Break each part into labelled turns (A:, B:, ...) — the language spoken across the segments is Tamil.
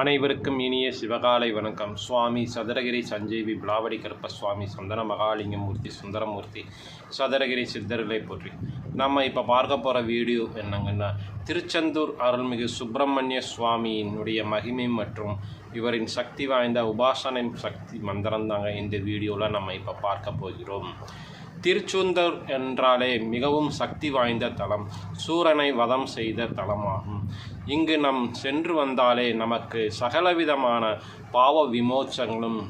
A: அனைவருக்கும் இனிய சிவகாலை வணக்கம். சுவாமி சதுரகிரி சஞ்சீவி பிளாவடி கருப்ப சுவாமி சந்தன மகாலிங்கமூர்த்தி சுந்தரமூர்த்தி சதுரகிரி சித்தர்களை போற்றி. நம்ம இப்போ பார்க்க போகிற வீடியோ என்னங்கன்னா திருச்செந்தூர் அருள்மிகு சுப்பிரமணிய சுவாமியினுடைய மகிமை மற்றும் இவரின் சக்தி வாய்ந்த உபாசனை சக்தி மந்திரம் தாங்க இந்த வீடியோவில் நம்ம இப்போ பார்க்க போகிறோம். திருச்செந்தூர் என்றாலே மிகவும் சக்தி வாய்ந்த தலம் சூரனை வதம் செய்த தலமாகும். இங்கு நம் சென்று வந்தாலே நமக்கு சகலவிதமான பாவ விமோச்சங்களும்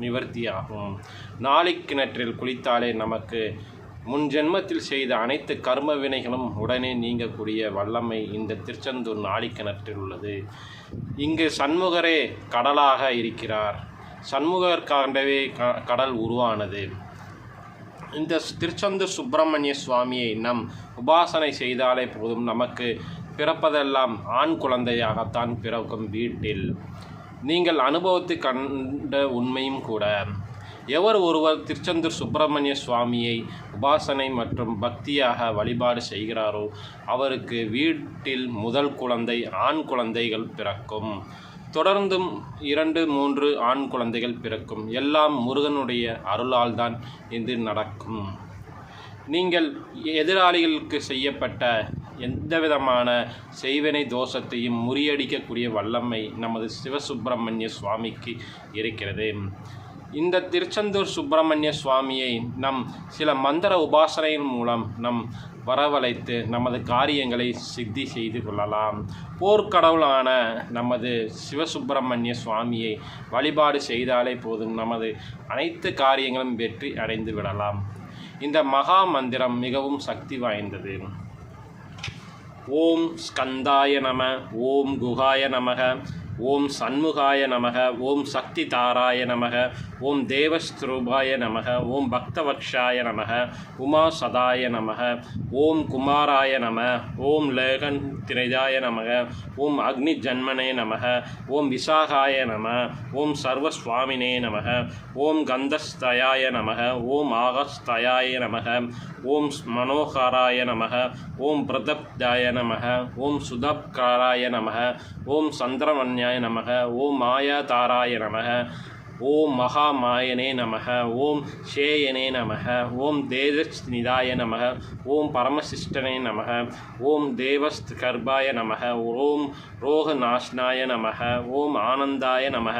A: நிவர்த்தியாகும். நாளிக் கிணற்றில் குளித்தாலே நமக்கு முன் ஜென்மத்தில் செய்த அனைத்து கர்ம வினைகளும் உடனே நீங்கக்கூடிய வல்லமை இந்த திருச்செந்தூர் நாளிக்கிணற்றில் உள்ளது. இங்கு சண்முகரே கடலாக இருக்கிறார். சண்முகர்காண்டவே க கடல் உருவானது. இந்த திருச்செந்தூர் சுப்பிரமணிய சுவாமியை நம் உபாசனை செய்தாலே போதும். நமக்கு பிறப்பதெல்லாம் ஆண் குழந்தையாகத்தான் பிறக்கும் வீட்டில். நீங்கள் அனுபவத்தை கண்ட உண்மையும் கூட எவர் ஒருவர் திருச்செந்தூர் சுப்பிரமணிய சுவாமியை உபாசனை மற்றும் பக்தியாக வழிபாடு செய்கிறாரோ அவருக்கு வீட்டில் முதல் குழந்தை ஆண் குழந்தைகள் பிறக்கும். தொடர்ந்தும் இரண்டு மூன்று ஆண் குழந்தைகள் பிறக்கும். எல்லாம் முருகனுடைய அருளால் தான் இது நடக்கும். நீங்கள் எதிராளிகளுக்கு செய்யப்பட்ட எந்தவிதமான செய்வினை தோஷத்தையும் முறியடிக்கக்கூடிய வல்லமை நமது சிவசுப்பிரமணிய சுவாமிக்கு இருக்கிறது. இந்த திருச்செந்தூர் சுப்பிரமணிய சுவாமியை நம் சில மந்திர உபாசனையின் மூலம் நம் வரவழைத்து நமது காரியங்களை சித்தி செய்து கொள்ளலாம். போர்க்கடவுளான நமது சிவசுப்பிரமணிய சுவாமியை வழிபாடு செய்தாலே போதும். நமது அனைத்து காரியங்களும் வெற்றி அடைந்து விடலாம். இந்த மகா மந்திரம் மிகவும் சக்தி வாய்ந்தது. ஓம் ஸ்கந்தாய நம ஓம் குகாய நமக ஓம் சண்முகாய நமக ஓம் சக்தி தாராய நமக ஓம் தேவஸ்திரூபாய நமக ஓம் பக்தவக்ஷாய நமக உமா சதாய நமக ஓம் குமாராய நம ஓம் லேகன் திரைதாய நமக ஓம் அக்னி ஜன்மனே நமக ஓம் விசாகாய நம ஓம் சர்வஸ்வாமினே நமக ஓம் கந்தஸ்தயாய நமக ஓம் ஆகஸ்தயாய நமக ஓம் மனோகராய நமக ஓம் பிரதப்தாய நமக ஓம் சுதப்காராய நமக ஓம் சந்திரமன்யாய மாயாய நமக ஓம் மாயா தாராய நமக ஓம் மகா மாயனே நமக ஓம் ஷேயனே நமக ஓம் தேஜஸ்நிதாய நமக ஓம் பரமசிஷ்டனே நமக ஓம் தேவஸ்த் கர்பாய நமக ஓம் ரோக நாஷ்னாய நமக ஓம் ஆனந்தாய நமக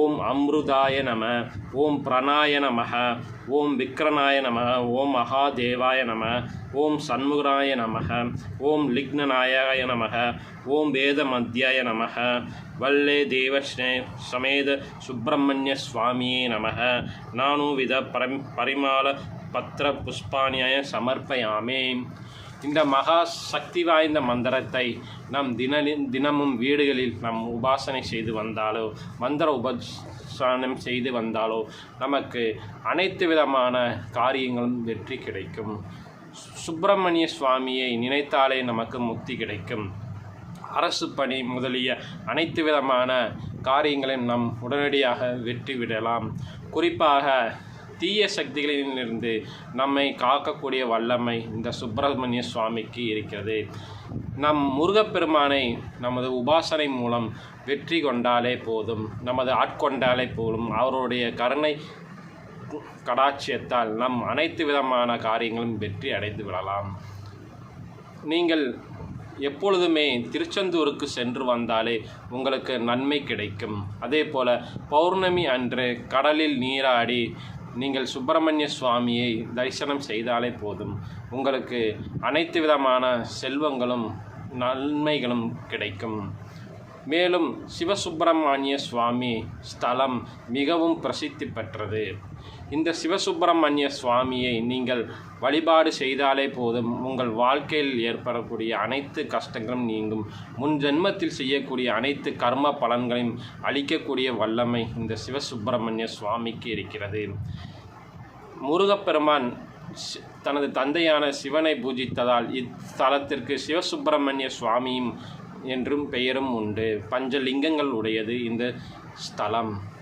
A: ஓம் அம்ருதாய நம ஓம் பிரணாய நமக ஓம் விக்ரனாய நமக ஓம் மகாதேவாய நம ஓம் சண்முகராய நமக ஓம் லிக்னநாயகாய நமக ஓம் வேதமத்யாய நமக வல்லே தேவஸ்னே சமேத சுப்பிரமணிய சுவாமியே நமக நானுவித பரம் பரிமாள பத்திர புஷ்பாணியாய சமர்ப்பயாமே. இந்த மகா சக்தி வாய்ந்த மந்திரத்தை நம் தின தினமும் வீடுகளில் நம் உபாசனை செய்து வந்தாலோ மந்திர உபசானம் செய்து வந்தாலோ நமக்கு அனைத்து விதமான காரியங்களும் வெற்றி கிடைக்கும். சுப்பிரமணிய சுவாமியை நினைத்தாலே நமக்கு முக்தி கிடைக்கும். அரசு பணி முதலிய அனைத்து விதமான காரியங்களையும் நாம் உடனடியாக வெற்றி விடலாம். குறிப்பாக தீய சக்திகளிலிருந்து நம்மை காக்கக்கூடிய வல்லமை இந்த சுப்பிரமணிய சுவாமிக்கு இருக்கிறது. நம் முருகப்பெருமானை நமது உபாசனை மூலம் வெற்றி கொண்டாலே போதும். நமது ஆட்கொண்டாலே போதும். அவருடைய கருணை கடாட்சியத்தால் நம் அனைத்து விதமான காரியங்களும் வெற்றி அடைந்து விடலாம். நீங்கள் எப்பொழுதுமே திருச்செந்தூருக்கு சென்று வந்தாலே உங்களுக்கு நன்மை கிடைக்கும். அதே போல் பௌர்ணமி அன்று கடலில் நீராடி நீங்கள் சுப்பிரமணிய சுவாமியை தரிசனம் செய்தாலே போதும். உங்களுக்கு அனைத்து விதமான செல்வங்களும் நன்மைகளும் கிடைக்கும். மேலும் சிவசுப்பிரமணிய சுவாமி ஸ்தலம் மிகவும் பிரசித்தி பெற்றது. இந்த சிவசுப்பிரமணிய சுவாமியை நீங்கள் வழிபாடு செய்தாலே போதும். உங்கள் வாழ்க்கையில் ஏற்படக்கூடிய அனைத்து கஷ்டங்களும் நீங்கும். முன் ஜென்மத்தில் செய்யக்கூடிய அனைத்து கர்ம பலன்களையும் அளிக்கக்கூடிய வல்லமை இந்த சிவசுப்பிரமணிய சுவாமிக்கு இருக்கிறது. முருகப்பெருமான் தனது தந்தையான சிவனை பூஜித்ததால் இத்தலத்திற்கு சிவசுப்பிரமணிய சுவாமியும் என்றும் பெயரும் உண்டு. பஞ்சலிங்கங்கள் உடையது இந்த ஸ்தலம்.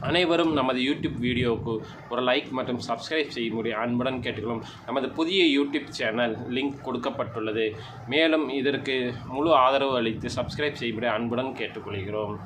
A: அனைவரும் நமது யூடியூப் வீடியோவுக்கு ஒரு லைக் மற்றும் சப்ஸ்கிரைப் செய்யும்படி அன்புடன் கேட்டுக்கொள்ளும் நமது புதிய யூடியூப் சேனல் லிங்க் கொடுக்கப்பட்டுள்ளது. மேலும் இதற்கு முழு ஆதரவு அளித்து சப்ஸ்கிரைப் செய்யும்படி அன்புடன் கேட்டுக்கொள்கிறோம்.